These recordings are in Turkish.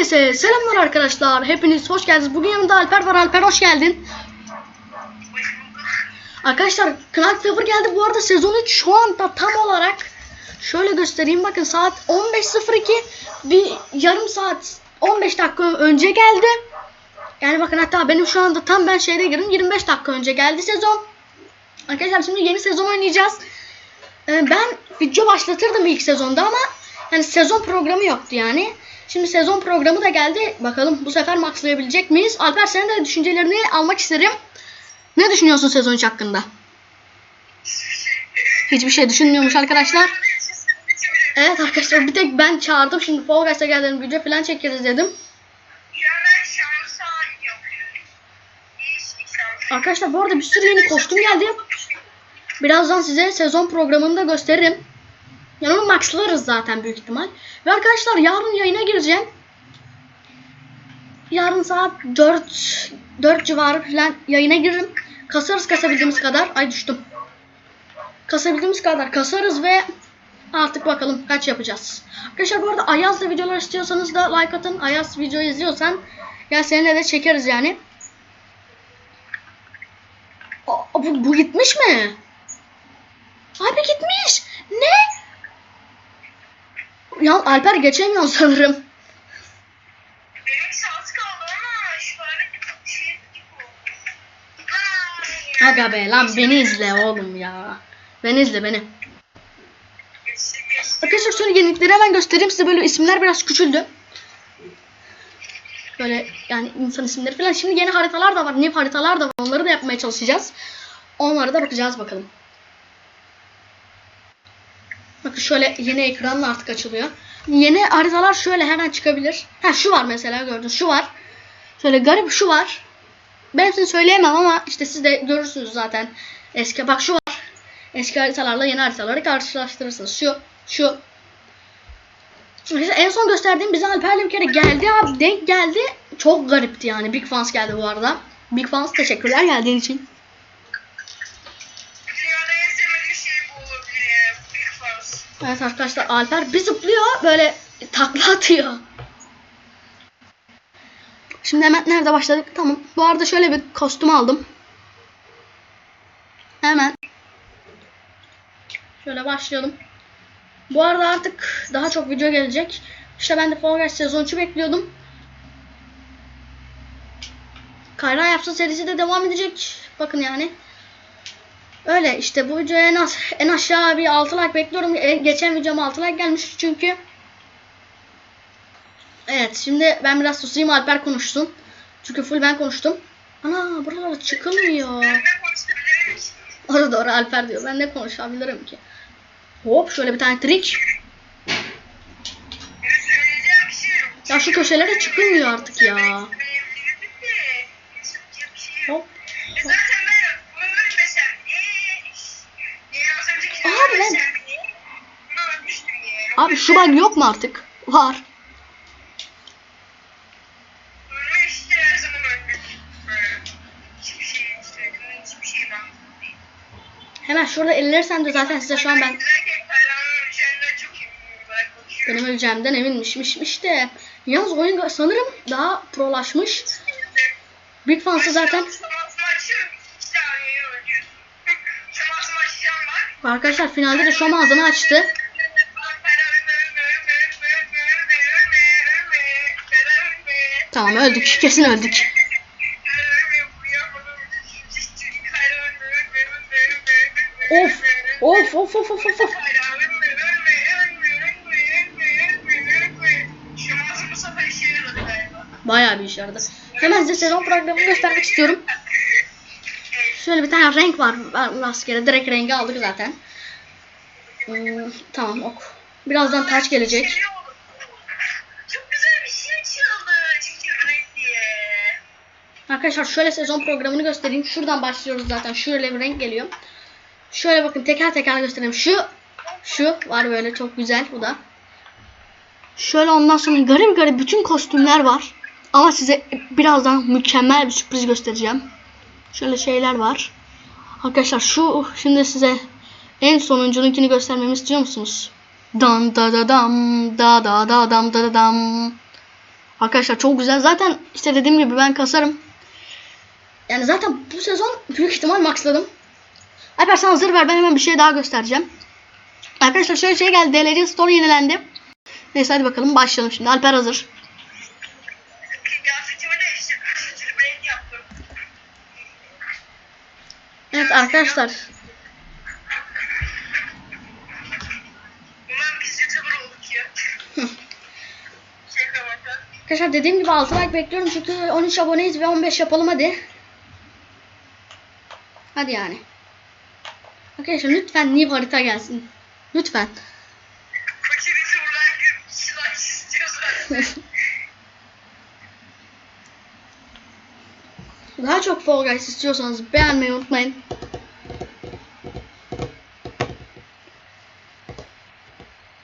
Herkese selamlar arkadaşlar. Hepiniz hoş geldiniz. Bugün yanımda Alper var. Alper hoş geldin. Arkadaşlar Knight Fever geldi. Bu arada sezon 3 şu anda tam olarak şöyle göstereyim. Bakın saat 15.02 bir yarım saat 15 dakika önce geldi. Yani bakın hatta benim şu anda tam ben şeyde girdim. 25 dakika önce geldi sezon. Arkadaşlar şimdi yeni sezon oynayacağız. Ee, ben video başlatırdım ilk sezonda ama hani sezon programı yoktu yani. Şimdi sezon programı da geldi. Bakalım bu sefer maxlayabilecek miyiz? Alper senin de düşüncelerini almak isterim. Ne düşünüyorsun sezon 3 hakkında? Hiçbir şey düşünmüyormuş arkadaşlar. Evet arkadaşlar bir tek ben çağırdım. Şimdi Fall Guys'a geldim video falan çekeriz dedim. Arkadaşlar bu arada bir sürü yeni kostüm geldi. Birazdan size sezon programını da gösteririm. Yani onu maxlarız zaten büyük ihtimal. Ve arkadaşlar yarın yayına gireceğim. Yarın saat 4 4 civarı falan yayına giririm. Kasarız kasabildiğimiz kadar. Ay düştüm. Kasabildiğimiz kadar kasarız ve artık bakalım kaç yapacağız. Arkadaşlar bu arada Ayaz'la videolar istiyorsanız da like atın. Ayaz video izliyorsan ya seninle de çekeriz yani. Aa, bu, bu gitmiş mi? Abi gitmiş. Ya Alper geçemiyor sanırım. Şey. Aga be lan beni izle oğlum ya. Beni izle beni. Arkadaşlar şöyle yenilikleri hemen göstereyim size böyle isimler biraz küçüldü. Böyle yani insan isimleri falan. Şimdi yeni haritalar da var. New haritalar da var. Onları da yapmaya çalışacağız. Onlara da bakacağız bakalım. Bakın şöyle yeni ekranla artık açılıyor. Yeni haritalar şöyle hemen çıkabilir. Ha şu var mesela gördünüz. Şu var. Şöyle garip şu var. Ben hepsini söyleyemem ama işte siz de görürsünüz zaten. Eski bak şu var. Eski haritalarla yeni haritaları karşılaştırırsınız. Şu, şu. Mesela en son gösterdiğim bize Alper'le bir kere geldi abi. Denk geldi. Çok garipti yani. Big Fans geldi bu arada. Big Fans teşekkürler geldiğin için. Evet arkadaşlar Alper bir zıplıyor böyle takla atıyor. Şimdi hemen nerede başladık? Tamam. Bu arada şöyle bir kostüm aldım. Hemen. Şöyle başlayalım. Bu arada artık daha çok video gelecek. İşte ben de Fall Guys sezon 3'ü bekliyordum. Kayra yapsın serisi de devam edecek. Bakın yani. Öyle işte bu videoya en, az, en aşağı bir 6 like bekliyorum. E, geçen videoma 6 like gelmiş çünkü. Evet şimdi ben biraz susayım Alper konuşsun. Çünkü full ben konuştum. Ana buralara çıkılmıyor. Orada doğru Alper diyor. Ben ne konuşabilirim ki? Hop şöyle bir tane trik. Şey. Ya şu köşelere çıkılmıyor artık ya. Şey yok. Hop. Ölmüştüm ya. Abi şu bug yok mu artık? Var. Şey şey. Hemen şurada ellersem de zaten size şu an ben benim öleceğimden eminmişmişmiş de. Yalnız oyun sanırım daha prolaşmış. Big Fans'ı zaten arkadaşlar finalde de şu ağzını açtı. Tamam öldük. Kesin öldük. Of. Of of of of of. of. Bayağı bir işe yaradı. Hemen size sezon programını göstermek istiyorum. Şöyle bir tane renk var rastgele. Direkt rengi aldık zaten. Hmm, tamam ok. Birazdan taç gelecek. Arkadaşlar şöyle sezon programını göstereyim. Şuradan başlıyoruz zaten. Şöyle bir renk geliyor. Şöyle bakın teker teker göstereyim. Şu şu var böyle çok güzel bu da. Şöyle ondan sonra garip garip bütün kostümler var. Ama size birazdan mükemmel bir sürpriz göstereceğim. Şöyle şeyler var. Arkadaşlar şu şimdi size en sonuncununkini göstermemi istiyor musunuz? Dan da da dam da da da dam da da dam. Arkadaşlar çok güzel. Zaten işte dediğim gibi ben kasarım. Yani zaten bu sezon büyük ihtimal maxladım. Alper sen hazır ver ben hemen bir şey daha göstereceğim. Arkadaşlar şöyle şey geldi. DLC Store yenilendi. Neyse hadi bakalım başlayalım şimdi. Alper hazır. Evet arkadaşlar. Arkadaşlar dediğim gibi 6 like bekliyorum çünkü 13 aboneyiz ve 15 yapalım hadi. Hadi yani. Arkadaşlar lütfen new harita gelsin. Lütfen. Fakir YouTuber'dan gün silah istiyorsan. Daha çok Fall Guys istiyorsanız beğenmeyi unutmayın.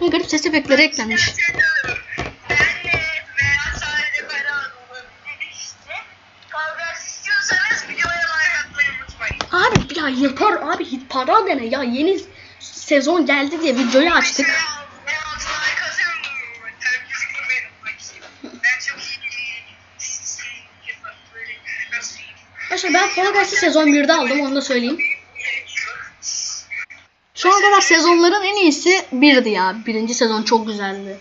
Ne garip ses efektleri eklenmiş. Abi ya yapar abi para dene ya yeni sezon geldi diye videoyu açtık. Arkadaşlar ben Fall Guys'ı sezon 1'de aldım onu da söyleyeyim. Şu ana kadar sezonların en iyisi 1'di ya. Birinci sezon çok güzeldi.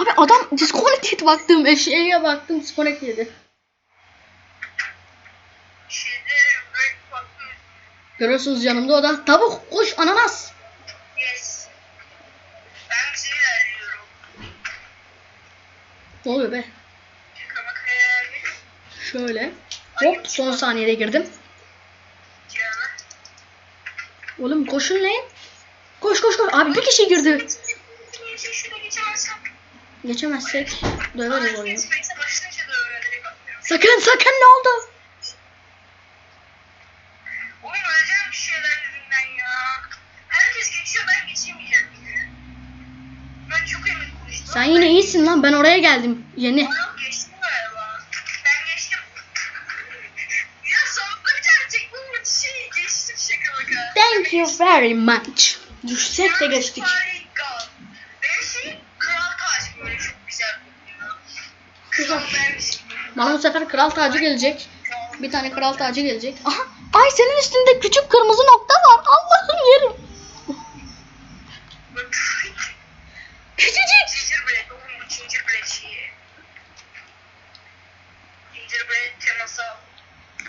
Abi adam disconnected baktım eşeğe baktım disconnected. Görüyorsunuz yanımda o da tavuk, kuş, ananas. Yes. Ben bir şey ilerliyorum. Ne oluyor be? Şöyle. Hop son saniyede girdim. Oğlum koşun lan. Koş koş koş. Abi bir kişi girdi. Geçemezsek döveriz oyunu. Sakın sakın ne oldu? Sen yine iyisin lan ben oraya geldim. Yeni. Yok geçtim galiba. Ben geçtim. Ya sonunda bir tane tekme şey geçtim şaka baka. Thank you very much. Düşsek de geçtik. Harika. Benim şey kral taş böyle çok güzel. Kral vermiş. Bana bu sefer kral tacı gelecek. Bir tane kral tacı gelecek. Aha. Ay senin üstünde küçük kırmızı nokta var. Allah'ım yerim.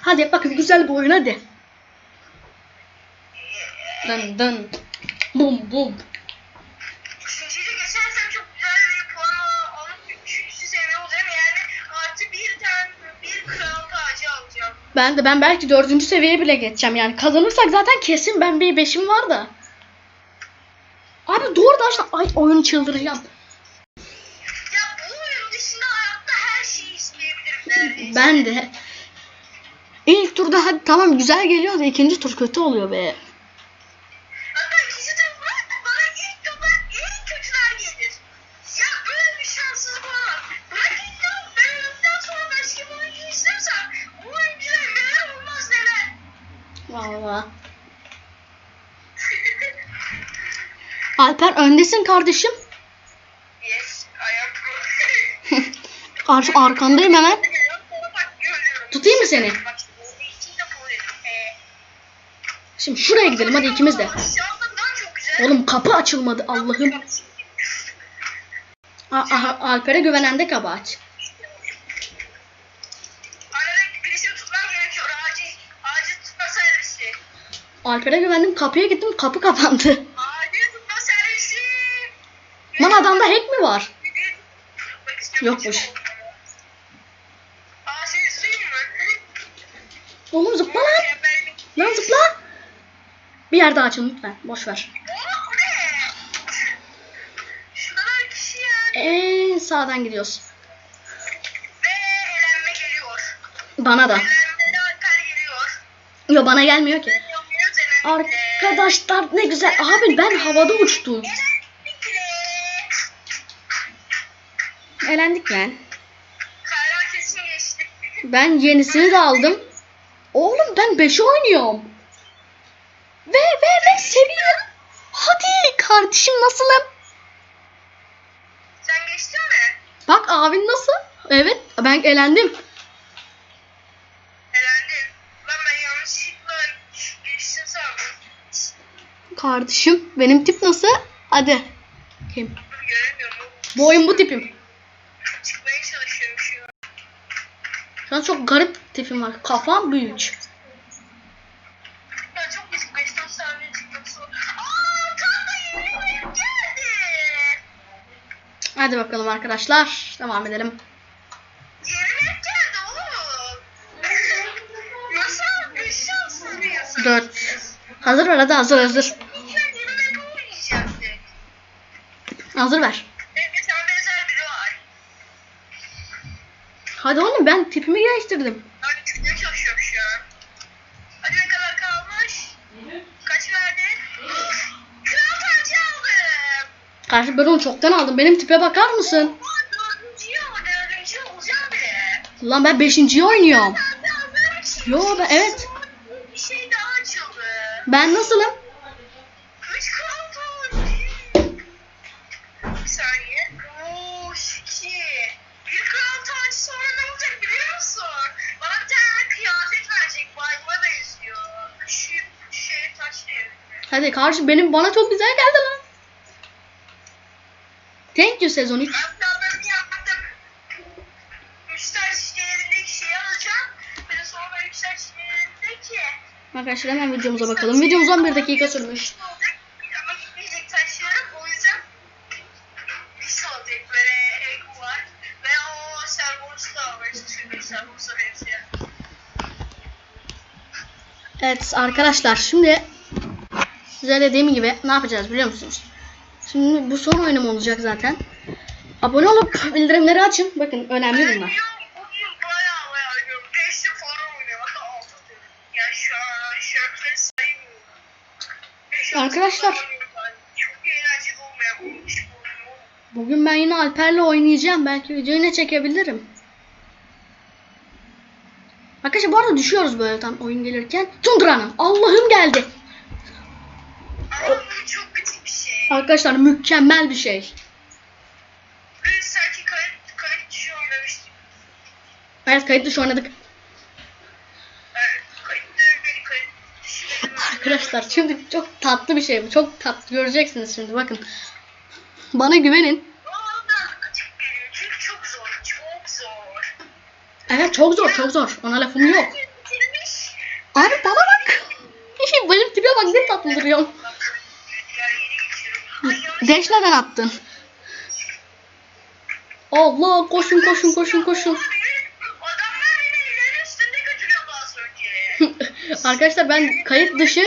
Hadi bakın güzel bir oyun hadi. Dın dın. Bum bum. Üçüncüyü geçersem çok güzel bir puan al- alıp üçüncü seviye olacağım. Yani artı bir tane bir kral tacı alacağım. Ben de ben belki dördüncü seviyeye bile geçeceğim. Yani kazanırsak zaten kesin ben bir beşim var da. Abi doğru da işte ay oyun çıldıracağım. Ya bu oyun dışında hayatta her şeyi isteyebilirim neredeyse. Ben de. İlk turda hadi tamam güzel geliyor da ikinci tur kötü oluyor be. Vallahi. Alper öndesin kardeşim. yes, I am. Ar arkandayım hemen. Tutayım mı seni? Bak, bu ikisini de pro dedim. Ee, Şimdi şuraya gidelim hadi ikimiz de. Oğlum kapı açılmadı Allah'ım. Aha, Alper'e güvenen de kabahat. Alper'e güvendim kapıya gittim kapı kapandı. Lan adamda hack mi var? Yokmuş. çok oldu. Aa seni suyum mu? Oğlum zıpla lan. Mükemmellik. Lan zıpla. Bir yer daha açın lütfen. Boş ver. En sağdan gidiyoruz. Bana da. Yo bana gelmiyor ki. Arkadaşlar ne güzel. Abi ben havada uçtum. Elendik lan. Ben yenisini de aldım. Oğlum ben 5'e oynuyorum. Kardeşim nasılım? Sen geçtin mi? Bak abin nasıl? Evet ben elendim. Elendin. Lan ben yanlışlıkla geçtim sandım. Kardeşim benim tip nasıl? Hadi. Kim? Göremiyorum. Oyun bu tipim. Çıkmaya çalışıyorum şu an. Şu an çok garip tipim var. Kafam büyük. Hadi bakalım arkadaşlar. Devam edelim. 4. Hazır ver hadi hazır hazır. Hazır ver. Hadi oğlum ben tipimi değiştirdim. Ben çıkmaya çalışıyorum şu an. Hadi ne kadar kalmış? Kaç verdi? Kral tacı aldım. Karşı ben onu çoktan aldım. Benim tipe bakar mısın? Lan ben beşinciyi oynuyorum. Yo, ben- evet. Ben nasılım? Hadi karşı benim bana çok güzel geldi lan. Thank you sezon 3. Ben planlarımı yaptım. Üstel şişelerindeki şeyi alacağım. De sonra üstel şişelerindeki Arkadaşlar hemen videomuza bakalım. Videomuz 11 dakika sürmüş. Ve. Çünkü servosu benziyor. Evet arkadaşlar şimdi size dediğim gibi ne yapacağız biliyor musunuz? Şimdi bu son oyunum olacak zaten. Abone olup bildirimleri açın. Bakın önemli bunlar. Arkadaşlar. Bugün ben yine Alper'le oynayacağım. Belki videoyu ne çekebilirim. Arkadaşlar bu arada düşüyoruz böyle tam oyun gelirken. Tundra'nın Allah'ım geldi. Ama bu çok kötü bir şey. Arkadaşlar mükemmel bir şey. Biz sanki kayıt, kayıt dışı oynamıştık. Evet kayıt dışı oynadık. Evet, kayıt dışı, kayıt dışı. Arkadaşlar şimdi çok tatlı bir şey bu. Çok tatlı göreceksiniz şimdi bakın. Bana güvenin. Evet çok zor çok zor. Ona lafım yok. Abi bana bak. Benim tipe bak ne tatlı duruyor. Deş neden attın? Allah koşun koşun koşun koşun. Arkadaşlar ben kayıt dışı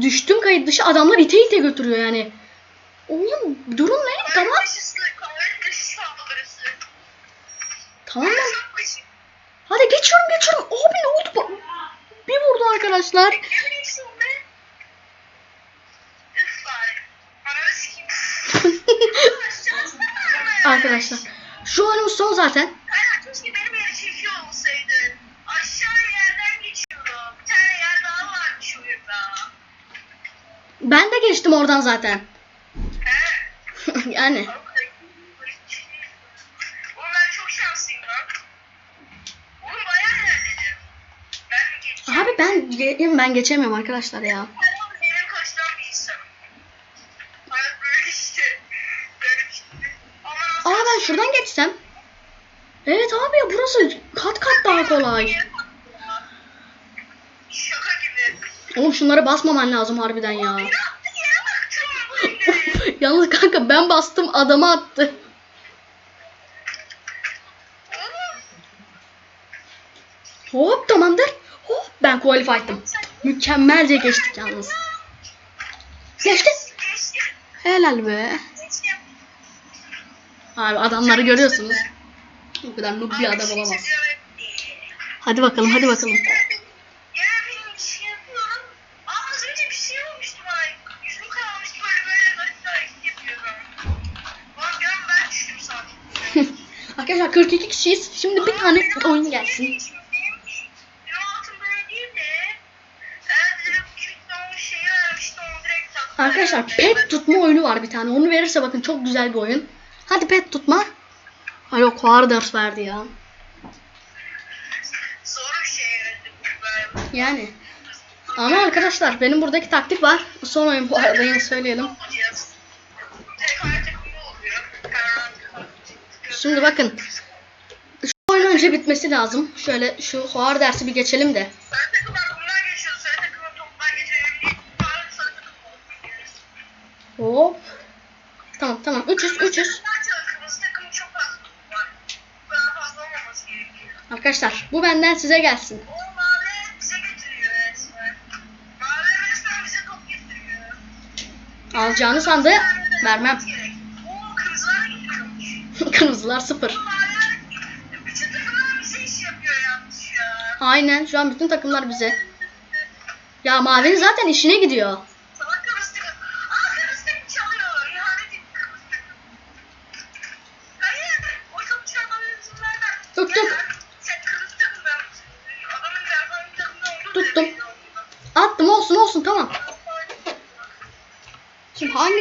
düştüm kayıt dışı adamlar ite ite götürüyor yani. Oğlum durum ne? Tamam. Tamam gıcık. Hadi geçiyorum geçiyorum. Abi ne oldu? Bir vurdu arkadaşlar. Arkadaşlar. Şu oyunumuz son zaten. Hayır, keşke benim yeri çekiyor olsaydın. Aşağı yerden geçiyorum. Bir tane yer daha varmış oyunda. Ben de geçtim oradan zaten. Yani. Abi ben ben geçemiyorum arkadaşlar ya. Ben benim kaçtan bir insanım. Hayat böyle işte. Böyle işte. Ama nasıl Aa ben şuradan geçsem. Evet abi ya burası kat kat daha kolay. Şaka gibi. Oğlum şunlara basmaman lazım harbiden ya. Yalnız kanka ben bastım adama attı. Hop tamamdır. Hop ben qualified'ım. Mükemmelce geçtik yalnız. Geçtim. Helal be. Abi adamları görüyorsunuz. Bu kadar noob bir adam olamaz. Hadi bakalım hadi bakalım. Şey şey. Arkadaşlar 42 kişiyiz. Şimdi bir tane oyun gelsin. Direkt tak Arkadaşlar pet tutma oyunu var bir tane. Onu verirse bakın çok güzel bir oyun. Hadi pet tutma. Ha yok Warders verdi ya. Şey. Yani. Ama arkadaşlar benim buradaki taktik var. Son oyun bu arada yine söyleyelim. Şimdi bakın. Şu oyun önce bitmesi lazım. Şöyle şu Huar dersi bir geçelim de. Hop. Tamam tamam 300 300. Arkadaşlar bu benden size gelsin. Mavi bize getiriyor. Mavi resmen bize top getiriyor. Alacağını sandı. Vermem. Kırmızılar sıfır. Aynen şu an bütün takımlar bize. Ya mavinin zaten işine gidiyor.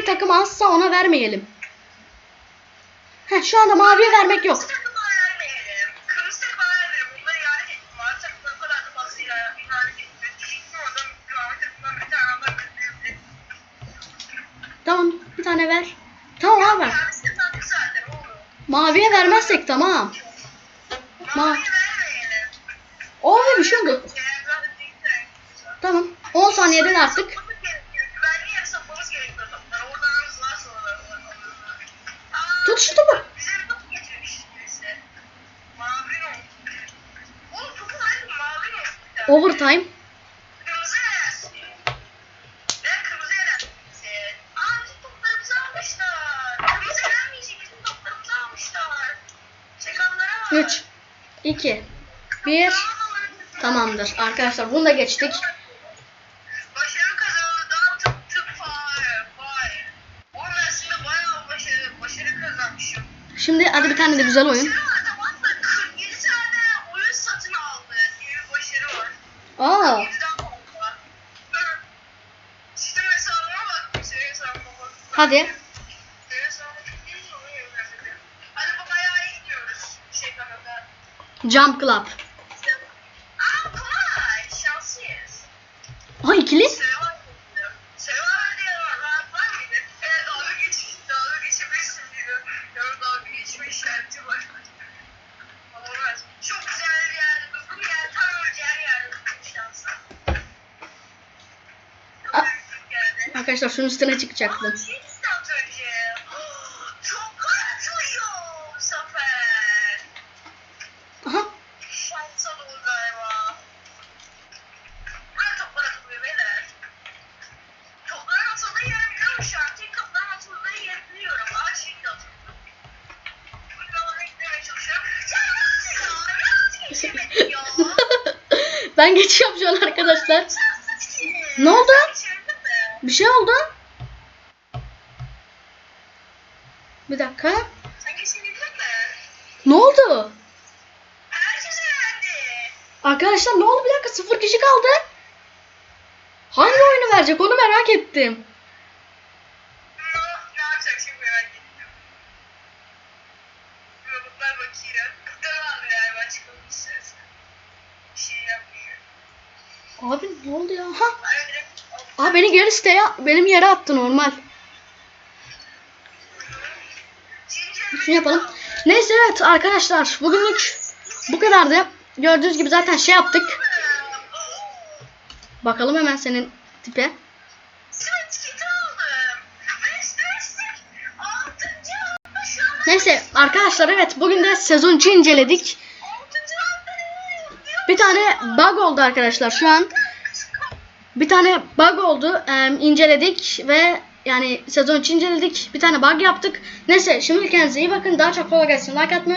Hangi takım azsa ona vermeyelim. Heh, şu anda maviye vermek yok. Tamam bir tane ver. Tamam abi. ver. Maviye vermezsek tamam. Ma Maviye vermeyelim. o ve bir şey oldu. Tamam. 10 saniyeden artık. Almışlar. Çakallara bak. 3 2 1 Tamamdır. Arkadaşlar bunu da geçtik. Şimdi hadi bir tane de güzel oyun. Başarı var. Tamam mı? Nasıl ya? Nasıl geçemedin ya? ben geçiyorum şu an arkadaşlar. Ne oldu? Bir şey oldu. Bir dakika. Ne oldu? Arkadaşlar ne oldu? Bir dakika sıfır kişi kaldı. Hangi oyunu verecek onu merak ettim. Ne, ne yapacak şimdi merak ettim. Robotlar bakıyor. Kıtlar aldı galiba çıkılmış ses. Bir şey yapmıyor. Abi ne oldu ya? Ha. Ben direkt Aa beni geri siteye benim yere attı normal. Şunu yapalım. Neyse evet arkadaşlar bugünlük bu kadardı. Gördüğünüz gibi zaten şey yaptık. Bakalım hemen senin tipe. Neyse arkadaşlar evet bugün de sezon 2 inceledik. Bir tane bug oldu arkadaşlar şu an. Bir tane bug oldu. Ee, inceledik ve yani sezon 2 inceledik. Bir tane bug yaptık. Neyse şimdi kendinize iyi bakın. Daha çok kolay gelsin. Like atmayı